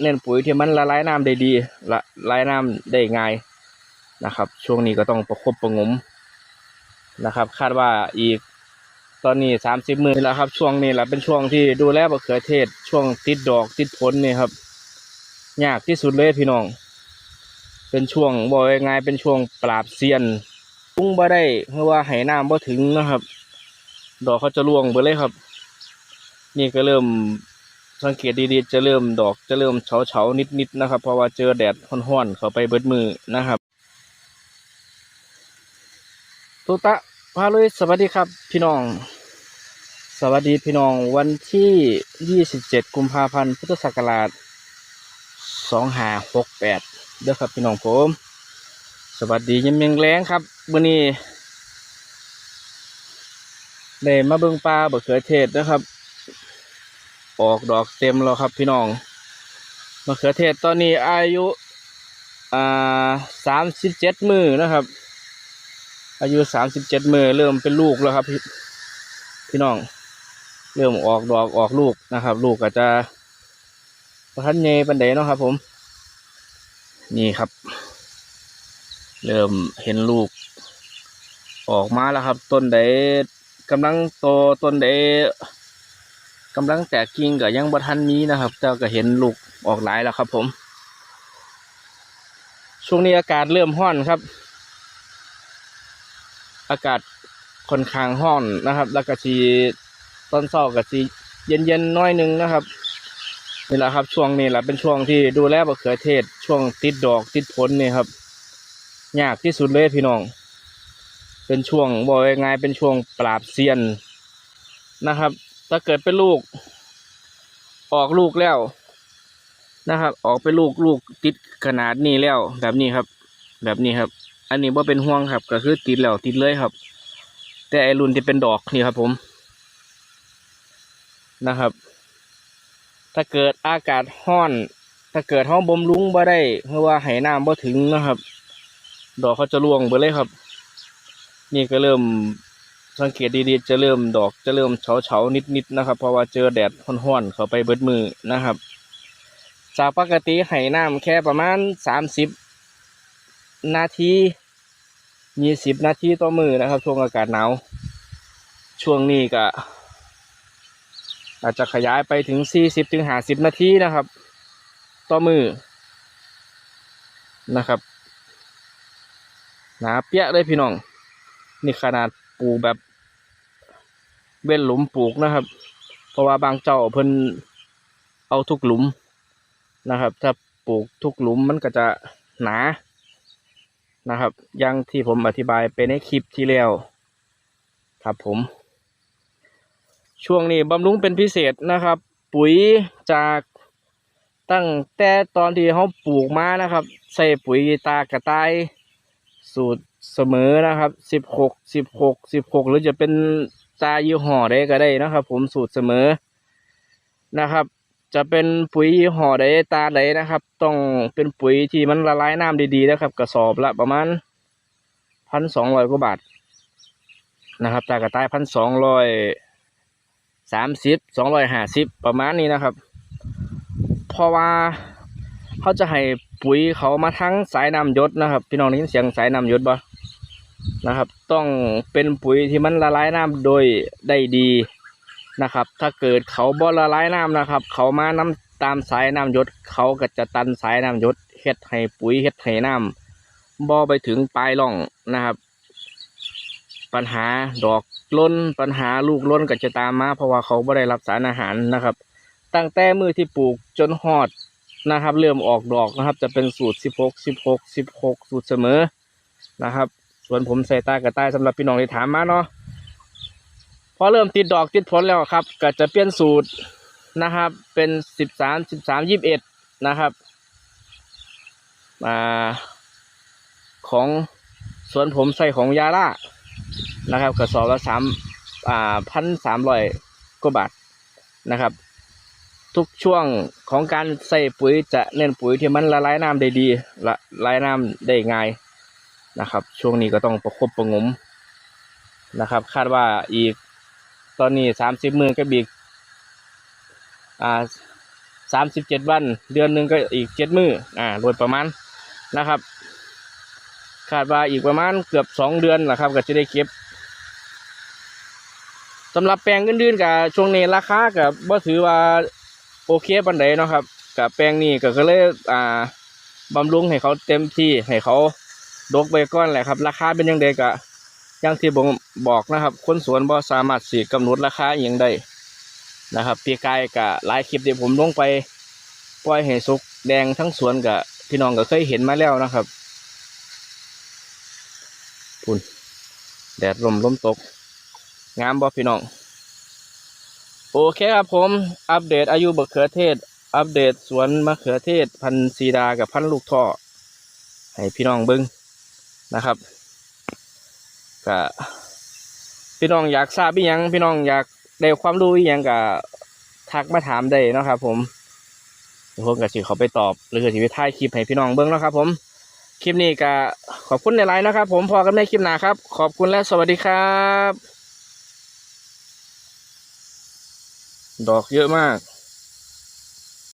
เน้นปุ๋ยที่มันละลายน้ำได้ดีละลายน้ำได้ง่ายนะครับ ช่วงนี้ก็ต้องประคบประงมนะครับ คาดว่าอีกตอนนี้สามสิบมือแล้วครับ ช่วงนี้แหละเป็นช่วงที่ดูแลมะเขือเทศ ช่วงติดดอกติดผลนี่ครับยากที่สุดเลยพี่น้อง เป็นช่วงบอกง่ายๆเป็นช่วงปราบเซียนปุ้งบ่ได้เพราะว่าไหน้ำบ่ถึงนะครับ ดอกเขาจะร่วงไปเลยครับ นี่ก็เริ่ม สังเกตดีๆจะเริ่มดอกจะเริ่มเฉาๆนิดๆนะครับ เพราะว่าเจอแดดร้อนๆเข้าไปเบิดมือนะครับตุตะพาลุยสวัสดีครับพี่น้อง สวัสดีพี่น้องวันที่ 27 กุมภาพันธ์พุทธศักราช2568เด้อครับพี่น้องผม สวัสดียิ้มยังแรงครับวันนี้ได้มาเบิ่งปลาบะเขือเทศนะครับ ออกดอกเต็มแล้วครับพี่น้องมะเขือเทศตอนนี้อายุอ่าสามสิบเจ็ดมือนะครับ อายุสามสิบเจ็ดมือเริ่มเป็นลูกแล้วครับพี่พี่น้อง เริ่มออกดอกออกลูกนะครับ ลูกก็จะประทันเยปันเดเนาะครับ ผม นี่ครับ เริ่มเห็นลูก ออกมาแล้วครับ ต้นใดกำลังโตต้นใด กำลังแตกกิ่งก็ยังบ่ทันมีนะครับแต่ก็เห็นลูกออกหลายแล้วครับ ผม ช่วงนี้อากาศเริ่มร้อนครับ อากาศค่อนข้างร้อนนะครับ แล้วก็สีตอนเช้าก็สีเย็นๆน้อยหนึงนะครับนี่แหละครับ ช่วงนี้แหละเป็นช่วงที่ดูแลมะเขือเทศ ช่วงติดดอกติดผลนี่ครับยากที่สุดเลยพี่น้อง เป็นช่วงบอกง่ายๆเป็นช่วงปราบเซียนนะครับ ถ้าเกิดเป็นลูก ออกลูกแล้วนะครับ ออกเป็นลูกลูกติดขนาดนี้แล้ว แบบนี้ครับ แบบนี้ครับ อันนี้ว่าเป็นห่วงครับ ก็คือติดแล้วติดเลยครับ แต่ไอรุ่นที่เป็นดอกนี่ครับผมนะครับ ถ้าเกิดอากาศร้อน ถ้าเกิดห้องบ่มลุงบ่ได้เพราะว่าไหน้ำบ่ถึงนะครับ ดอกเขาจะร่วงไปเลยครับ นี่ก็เริ่ม สังเกตดีๆจะเริ่มดอกจะเริ่มเฉาๆนิดๆนะครับ เพราะว่าเจอแดดร้อนๆเข้าไปเบิดมือนะครับ จากปกติไหน้ำแค่ประมาณสามสิบนาทียี่สิบนาทีต่อมือนะครับ ช่วงอากาศหนาวช่วงนี้ก็อาจจะขยายไปถึงสี่สิบถึงห้าสิบนาทีนะครับ ต่อมือนะครับหนาเปี้ยเลยพี่น้อง นี่ขนาด ปลูกแบบเว้นหลุมปลูกนะครับ เพราะว่าบางเจ้าเพิ่นเอาทุกหลุมนะครับ ถ้าปลูกทุกหลุมมันก็จะหนานะครับอย่างที่ผมอธิบายไปในคลิปที่แล้วครับผม ช่วงนี้บำรุงเป็นพิเศษนะครับ ปุ๋ยจากตั้งแต่ตอนที่เขาปลูกมานะครับ ใส่ปุ๋ยตากระต่าย สูตร เสมอนะครับสิบหกสิบหกสิบหกหรือจะเป็นตายี่ห้อใดก็ได้นะครับ ผมสูตรเสมอนะครับ จะเป็นปุ๋ยยี่ห้อใดตาใดนะครับ ต้องเป็นปุ๋ยที่มันละลายน้ำดีๆนะครับ กระสอบละประมาณพันสองร้อยกว่าบาทนะครับตากระต่ายพันสองร้อยสามสิบสองร้อยห้าสิบประมาณนี้นะครับ เพราะว่าเขาจะให้ปุ๋ยเขามาทั้งสายน้ำยศนะครับ พี่น้องได้ยินเสียงสายน้ำยศบ่ นะครับ ต้องเป็นปุ๋ยที่มันละลายน้ำโดยได้ดีนะครับ ถ้าเกิดเขาบ่ละลายน้ำนะครับ เขามาน้ำตามสายน้ำหยศเขาก็จะตันสายน้ำหยศเฮ็ดให้ปุ๋ยเฮ็ดให้น้ำบ่ไปถึงปลายร่องนะครับ ปัญหาดอกล้นปัญหาลูกล้นก็จะตามมา เพราะว่าเขาบ่ได้รับสารอาหารนะครับ ตั้งแต่มือที่ปลูกจนหอดนะครับ เริ่มออกดอกนะครับ จะเป็นสูตร 16 16 16 สูตรเสมอนะครับ ส่วนผมใส่ตากระต่ายสำหรับพี่น้องที่ถามมาเนาะพอเริ่มติดดอกติดผลแล้วครับ ก็จะเปลี่ยนสูตรนะครับ เป็น13 13 21นะครับอ่าของสวนผมใส่ของยาล่านะครับกระสอบละสามอ่าพันสามร้อยกว่าบาทนะครับ ทุกช่วงของการใส่ปุ๋ยจะเน้นปุ๋ยที่มันละลายน้ำได้ดีละลายน้ำได้ง่าย นะครับ ช่วงนี้ก็ต้องประคบประงมนะครับ คาดว่าอีกตอนนี้สามสิบมือก็บีกอ่าสามสิบเจ็ดวัน เดือนหนึ่งก็อีกเจ็ดมืออ่าโดยประมาณนะครับ คาดว่าอีกประมาณเกือบสองเดือนแหละครับ ก็จะได้เก็บสำหรับแปลงอื่นๆกับช่วงนี้ราคากับบ่ถือว่าโอเคปันใดเนาะครับกับแปลงนี้ก็ก็เลยอ่าบำรุงให้เขาเต็มที่ให้เขา ดกไปก้อนแหละครับ ราคาเป็นยังไงกะอย่างที่ผมบอกนะครับ คนสวนบ่สามารถสีกำหนดราคาอย่างได้นะครับปีกายกะหลายคลิปที่ผมลงไปปล่อยให้สุกแดงทั้งสวนกะพี่น้องก็เคยเห็นมาแล้วนะครับพุ่นแดดลมลมตก งามบ่พี่น้อง โอเคครับผม อัปเดตอายุมะเขือเทศ อัปเดตสวนมะเขือเทศ พันธุ์ซีดากับพันธุ์ลูกท่อ ให้พี่น้องเบิ้ง นะครับก็พี่น้องอยากทราบอีหยัง พี่น้องอยากได้ความรู้อีหยังก็ทักมาถามได้นะครับ ผมเดี๋ยวผมก็สิเขาไปตอบ หรือก็สิไปถ่ายคลิปให้พี่น้องเบิ้งนะครับ ผมคลิปนี้ก็ขอบคุณในไลน์นะครับ ผมพอกันในคลิปหน้าครับ ขอบคุณและสวัสดีครับ ดอกเยอะมาก